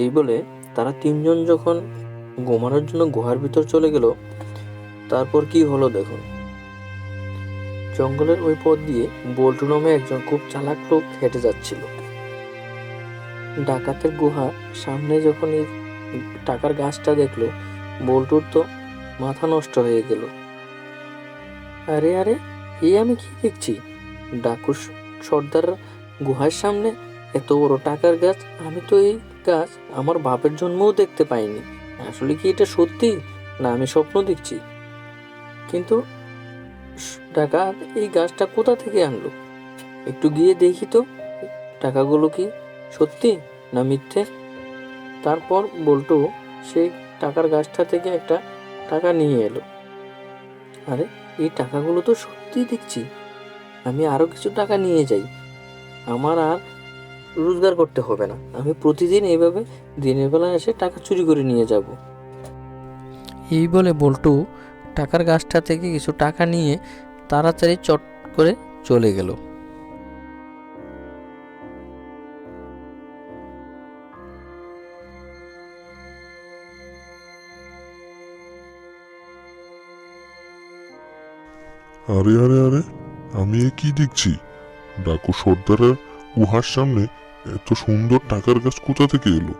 এই বলে তারা তিনজন যখন ঘুমানোর জন্য গুহার ভিতর চলে গেল, তারপর কি হলো দেখুন। জঙ্গলের ওই পথ দিয়ে বল্টু নামে একজন খুব চালাক লোক হেঁটে যাচ্ছিল। ডাকাতের গুহা সামনে যখন এই টাকার গাছটা দেখল, বল্টুর তো মাথা নষ্ট হয়ে গেল। আরে আরে, এ আমি কি দেখছি? ডাকুর সর্দার গুহার সামনে এত বড় টাকার গাছ, আমি তো এই গাছ আমার বাপের জন্মও দেখতে পাইনি। আসলে কি এটা সত্যি? না, আমি স্বপ্ন দেখছি। কিন্তু স- ডাকাত এই গাছটা কোথা থেকে আনলো? একটু গিয়ে দেখি তো। টাকাগুলো কি সত্যি না মিথ্যে? তারপর বল্টু সেই টাকার গাছটা থেকে একটা টাকা নিয়ে এলো। আরে, এই টাকাগুলো তো সত্যি দেখছি। আমি আরও কিছু টাকা নিয়ে যাই। আমার আর রোজগার করতে হবে না। আমি প্রতিদিন এইভাবে দিনের বেলা এসে টাকা চুরি করে নিয়ে যাব। এই বলে বল্টু টাকার গাছটা থেকে কিছু টাকা নিয়ে তাড়াতাড়ি চট করে চলে গেল। আরে আরে আরে আমি এ কি দেখছি? ডাকু সর্দারের গুহার সামনে এত সুন্দর টাকার গাছ কোথা থেকে এলো?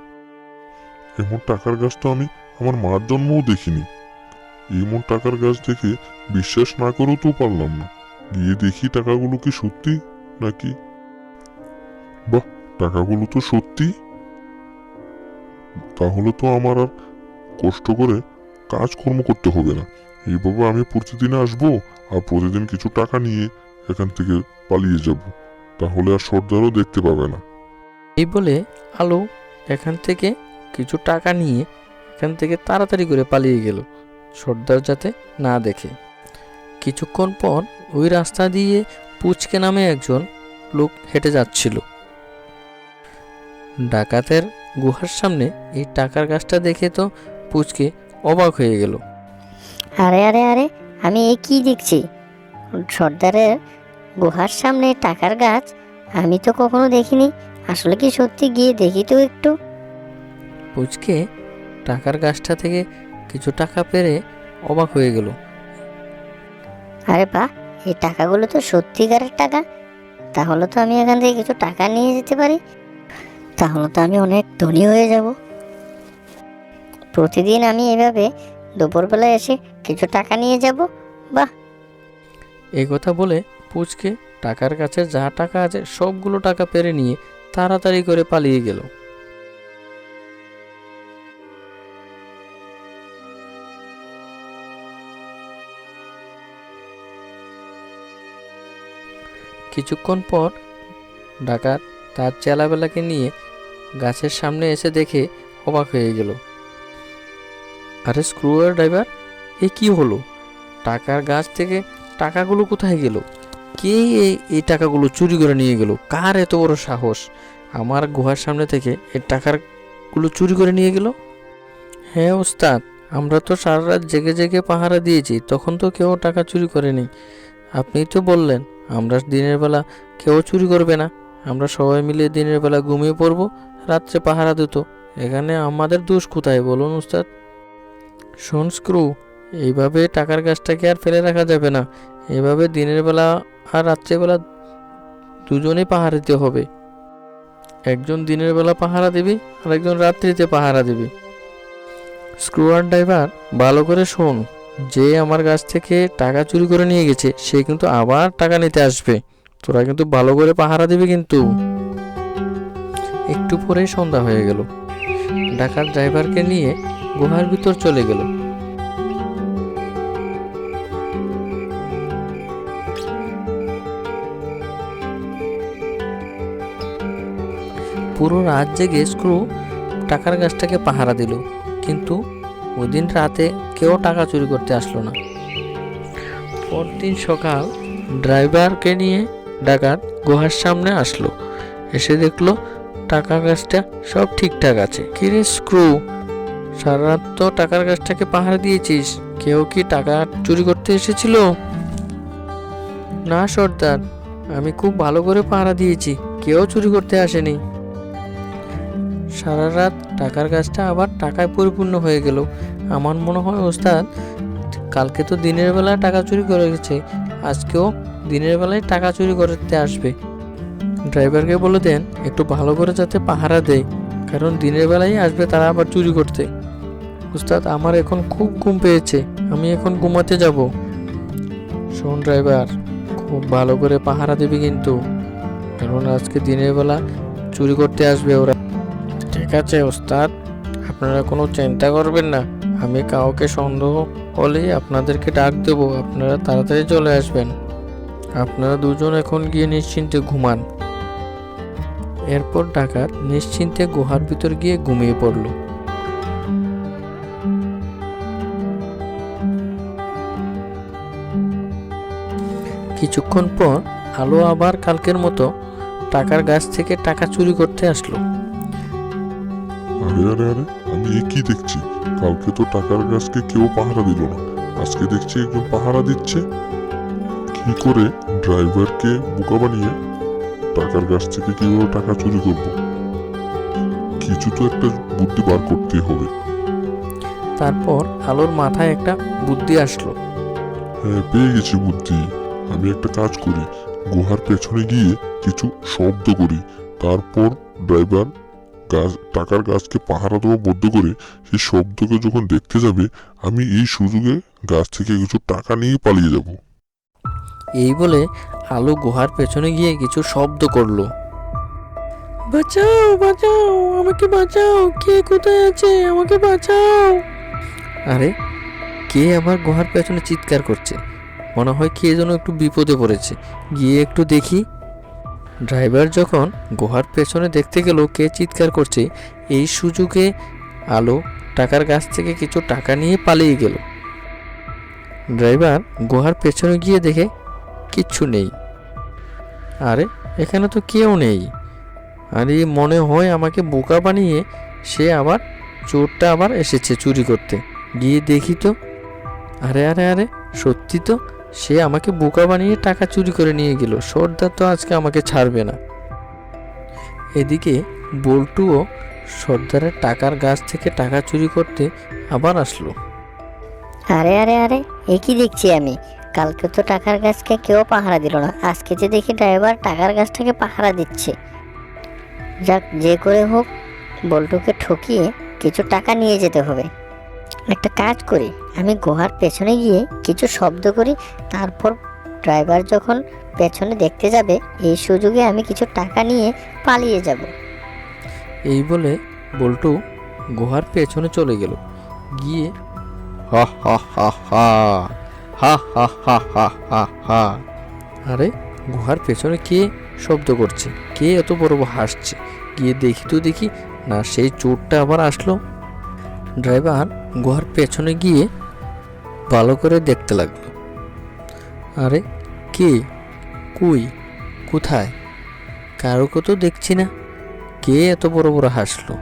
এমন টাকার গাছ তো আমি আমার মার জন্মও দেখিনি। এমন টাকার গাছ দেখে বিশ্বাস না করেও তো পারলাম না। গিয়ে দেখি টাকাগুলো কি সত্যি নাকি? বাহ, টাকাগুলো তো সত্যি। তাহলে তো আমার আর কষ্ট করে কাজকর্ম করতে হবে না। এইভাবে আমি প্রতিদিন আসব আর প্রতিদিন কিছু টাকা নিয়ে এখান থেকে পালিয়ে যাব। তাহলে আর সর্দারও দেখতে পাবে না। এই বলে আলো এখান থেকে কিছু টাকা নিয়ে এখান থেকে তাড়াতাড়ি করে পালিয়ে গেল। সর্দার যাতে না দেখে। কিছুক্ষণ পর ওই রাস্তা দিয়ে পুচকে নামে একজন লোক হেঁটে যাচ্ছিল। ডাকাতের গুহার সামনে এই টাকার গাছটা দেখে তো পুচকে অবাক হয়ে গেল। আরে আরে আরে, আমি এ কি দেখছি? সর্দারের গুহার সামনে টাকার গাছ? আমি তো কখনো দেখিনি। আসলে কি সত্যি গিয়ে দেখি তো একটু? পুচকে টাকার গাছটা থেকে কিছু টাকা পেরে অবাক হয়ে গেল। আরে বাহ এই টাকাগুলো তো সত্যিকারের টাকা। তাহলে তো আমি এখান থেকে কিছু টাকা নিয়ে যেতে পারি। তাহলে তো আমি অনেক ধনী হয়ে যাব। প্রতিদিন আমি এভাবে দুপুরবেলা এসে কিছু টাকা নিয়ে যাব এই কথা বলে পুচকে টাকার কাছে যা টাকা আছে সবগুলো টাকা পেরে নিয়ে তাড়াতাড়ি করে পালিয়ে গেল। কিছুক্ষণ পর ডাকাত তার চেলাবেলাকে নিয়ে গাছের সামনে এসে দেখে অবাক হয়ে গেল। আরে স্ক্রুয়ার ড্রাইভার এ কি হলো? টাকার গাছ থেকে টাকাগুলো কোথায় গেল? কে এই- টাকাগুলো চুরি করে নিয়ে গেল? কার এত বড় সাহস? আমার গুহার সামনে থেকে এই টাকারগুলো চুরি করে নিয়ে গেল? হ্যাঁ ওস্তাদ, আমরা তো সারা রাত জেগে জেগে পাহারা দিয়েছি, তখন তো কেউ টাকা চুরি করেনি। আপনি তো বললেন, আমরা দিনের বেলা কেউ চুরি করবে না। আমরা সবাই মিলে দিনের বেলা ঘুমিয়ে পড়ব, রাত্রে পাহারা দিত। এখানে আমাদের দোষ কোথায় বলুন উস্তাদ শোন স্ক্রু, এইভাবে টাকার গাছটাকে আর ফেলে রাখা যাবে না। এভাবে দিনের বেলা আর রাত্রেবেলা দুজনেই পাহারা দিতে হবে। একজন দিনের বেলা পাহারা দিবি আর একজন রাত্রিতে পাহারা দিবি। স্ক্রুয়ার ড্রাইভার, ভালো করে শোন, যে আমার কাছ থেকে টাকা চুরি করে নিয়ে গেছে, সে কিন্তু আবার টাকা নিতে আসবে। তোরা কিন্তু ভালো করে পাহারা দিবি কিন্তু। একটু পরেই সন্ধ্যা হয়ে গেল। ডাকাত ড্রাইভারকে নিয়ে গুহার ভিতর চলে গেল। পুরো রাত জেগে স্ক্রু টাকার গাছটাকে পাহারা দিল। কিন্তু ওই দিন রাতে কেউ টাকা চুরি করতে আসলো না। পরদিন সকাল ড্রাইভারকে নিয়ে ডাকাত গুহার সামনে আসলো। এসে দেখল টাকা গাছটা সব ঠিকঠাক আছে। কিরে স্ক্রু সারা রাত তো টাকার গাছটাকে পাহারা দিয়েছিস। কেউ কি টাকা চুরি করতে এসেছিল? না সর্দার, আমি খুব ভালো করে পাহারা দিয়েছি। কেউ চুরি করতে আসেনি। সারা রাত টাকার গাছটা আবার টাকায় পরিপূর্ণ হয়ে গেল। আমার মনে হয় ওস্তাদ, কালকে তো দিনের বেলা টাকা চুরি করে গেছে, আজকেও দিনের বেলায় টাকা চুরি করতে আসবে। ড্রাইভারকে বলে দেন, একটু ভালো করে যাতে পাহারা দেয়, কারণ দিনের বেলায় আসবে তারা আবার চুরি করতে। উস্তাদ আমার এখন খুব ঘুম পেয়েছে, আমি এখন ঘুমাতে যাব। শোন ড্রাইভার, খুব ভালো করে পাহারা দেবে কিন্তু, কারণ আজকে দিনের বেলা চুরি করতে আসবে ওরা। আছে ওস্তাদ। আপনারা কোনো চিন্তা করবেন না। আমি কাউকে সন্দেহ হলে আপনাদেরকে ডাক দেব। আপনারা তাড়াতাড়ি চলে আসবেন। আপনারা দুজন এখন গিয়ে নিশ্চিন্তে ঘুমান। এরপর ডাকাত নিশ্চিন্তে গুহার ভিতর গিয়ে ঘুমিয়ে পড়ল। কিছুক্ষণ পর আলো আবার কালকের মতো টাকার গাছ থেকে টাকা চুরি করতে আসলো। আরে আরে আরে আমি এ কি দেখছি। কালকে তো টাকার গাছকে কেউ পাহারা দিল না। আজকে দেখছি একজন পাহারা দিচ্ছে। কি করে ড্রাইভারকে বোকা বানিয়ে টাকার গাছ থেকে কীভাবে টাকা চুরি করব? কিছু তো একটা বুদ্ধি বার করতে হবে। তারপর আলোর মাথায় একটা বুদ্ধি আসলো। হ্যাঁ পেয়ে গেছি বুদ্ধি। আমি একটা কাজ করি। গুহার পেছনে গিয়ে কিছু শব্দ করি। তারপর ড্রাইভার গাছ টাকার গাছকে পাহারা দেওয়া বদ্ধ করে সেই শব্দকে যখন দেখতে যাবে আমি এই সুযোগে গাছ থেকে কিছু টাকা নিয়ে পালিয়ে যাব। এই বলে আলো গুহার পেছনে গিয়ে কিছু শব্দ করল। বাঁচাও বাঁচাও আমাকে বাঁচাও কে কোথায় আছে আমাকে বাঁচাও। আরে কে আমার গুহার পেছনে চিৎকার করছে? মনে হয় কে যেন একটু বিপদে পড়েছে। গিয়ে একটু দেখি। ড্রাইভার যখন গুহার পেছনে দেখতে গেল কে চিৎকার করছে, এই সুযোগে আলো টাকার গাছ থেকে কিছু টাকা নিয়ে পালিয়ে গেল। ড্রাইভার গুহার পেছনে গিয়ে দেখে, কিচ্ছু নেই। আরে, এখানে তো কেউ নেই। আরে, মনে হয় আমাকে বোকা বানিয়ে সে আবার চোরটা আবার এসেছে চুরি করতে। গিয়ে দেখি তো। আরে আরে আরে, সত্যি তো? সে আমাকে বোকা বানিয়ে টাকা চুরি করে নিয়ে গেল। সর্দার তো আজকে আমাকে ছাড়বে না। এদিকে বল্টুও সর্দারের টাকার গাছ থেকে টাকা চুরি করতে আবার আসলো। আরে আরে আরে, এ কি দেখছি আমি? কালকে তো টাকার গাছকে কেউ পাহারা দিল না। আজকে যে দেখি ড্রাইভার টাকার গাছটাকে পাহারা দিচ্ছে। যাক, যে করে হোক, বল্টুকে ঠকিয়ে কিছু টাকা নিয়ে যেতে হবে। একটা কাজ করি। আমি গুহার পেছনে গিয়ে কিছু শব্দ করি, তারপর ড্রাইভার যখন পেছনে দেখতে যাবে, এই সুযোগে আমি কিছু টাকা নিয়ে পালিয়ে যাব। এই বলে বল্টু গুহার পেছনে চলে গেল। গিয়ে হা হা হা হা হা হা হা আরে, গুহার পেছনে কে শব্দ করছে? কে এত বড় হাসছে? গিয়ে দেখি তো দেখি, না, সেই চোরটা আবার আসলো। ড্রাইভার গুহার পেছনে গিয়ে ভালো করে দেখতে লাগল। আরে, কে? কই? কোথায়? কারোকে তো দেখছি না। কে এত বড় বড় হাসলো?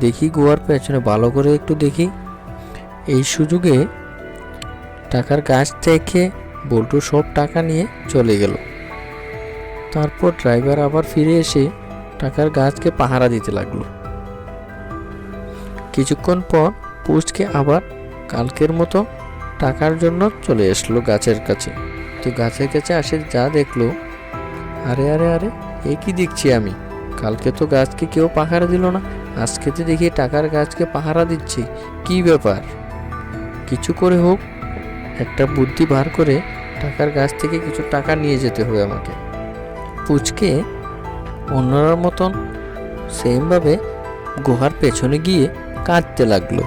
দেখি গোয়ার পেছনে ভালো করে একটু দেখি। এই সুযোগে টাকার গাছ থেকে বল্টু সব টাকা নিয়ে চলে গেল। তারপর ড্রাইভার আবার ফিরে এসে টাকার গাছকে পাহারা দিতে লাগল। কিছুক্ষণ পর পুচকে আবার কালকের মতো টাকার জন্য চলে আসলো গাছের কাছে। তো গাছের কাছে আসে যা দেখল, আরে আরে আরে, এ কি দেখছি আমি? কালকে তো গাছকে কেউ পাহারা দিল না, আজকে তো দেখি টাকার গাছকে পাহারা দিচ্ছে, কি ব্যাপার? কিছু করে হোক, একটা বুদ্ধি বার করে টাকার গাছ থেকে কিছু টাকা নিয়ে যেতে হবে আমাকে। পুচকে অন্যরার মতন সেমভাবে গুহার পেছনে গিয়ে কাঁদতে লাগল।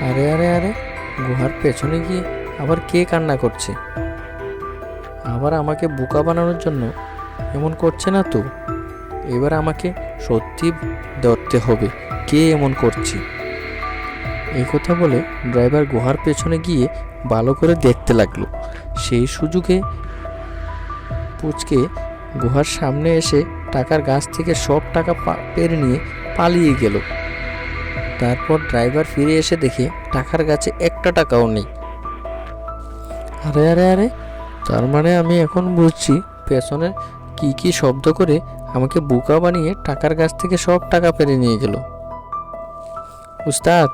আরে আরে আরে, গুহার পেছনে গিয়ে আবার কে কান্না করছে? আবার আমাকে বোকা বানানোর জন্য এমন করছে না তো? এবার আমাকে সত্যি ধরতে হবে কে এমন করছে। এই কথা বলে ড্রাইভার গুহার পেছনে গিয়ে ভালো করে দেখতে লাগল। সেই সুযোগে পুচকে গুহার সামনে এসে টাকার গাছ থেকে সব টাকা পেরে নিয়ে পালিয়ে গেল। তারপর ড্রাইভার ফিরে এসে দেখে টাকার গাছে একটা টাকাও নেই। আরে আরে আরে, তার মানে আমি এখন বুঝছি পেছনে কি কি শব্দ করে আমাকে বোকা বানিয়ে টাকার গাছ থেকে সব টাকা পেরে নিয়ে গেল। উস্তাদ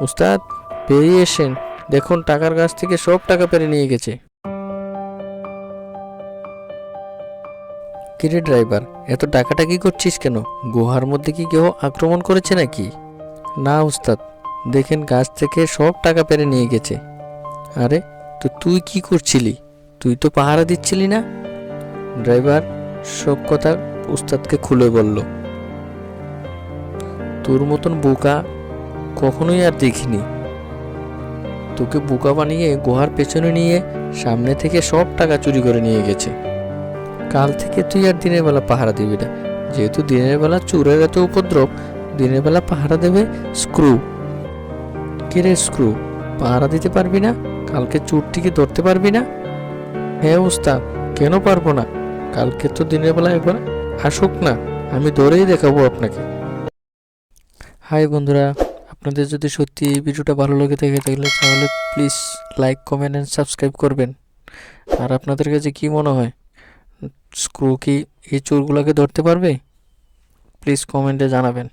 উস্তাদ পেরিয়ে এসেন। দেখুন, টাকার গাছ থেকে সব টাকা পেরে নিয়ে গেছে। কিরে ড্রাইভার, এত টাকাটা কি করছিস কেন? গুহার মধ্যে কি কেউ আক্রমণ করেছে নাকি? না, উস্তাদ। দেখেন গাছ থেকে সব টাকা পেরে নিয়ে গেছে। আরে, তো তুই কি করছিলি? তুই তো পাহারা দিচ্ছিলি না? ড্রাইভার সব কথা উস্তাদকে খুলে বলল। তোর মতন বোকা কখনোই আর দেখিনি। তোকে বোকা বানিয়ে গুহার পেছনে নিয়ে সামনে থেকে সব টাকা চুরি করে নিয়ে গেছে। কাল থেকে তুই আর দিনের বেলা পাহারা দিবি না। যেহেতু দিনের বেলা চোরের এত উপদ্রব, দিনের বেলা পাহারা দেবে স্ক্রু। কিরে স্ক্রু? পাহারা দিতে পারবি না? কালকে চোরটিকে ধরতে পারবি না? হ্যাঁ উস্তাদ, কেন পারব না? কালকে তো দিনের বেলা একবার আসুক না, আমি ধরেই দেখাবো আপনাকে। হাই বন্ধুরা, আপনাদের যদি সত্যি ভিডিওটা ভালো লেগে থাকে তাহলে তাহলে please like comment and subscribe করবেন। আর আপনাদের কাছে কি মনে হয়? স্ক্রু কি এই চোরগুলোকে ধরতে পারবে? প্লিজ কমেন্টে জানাবেন।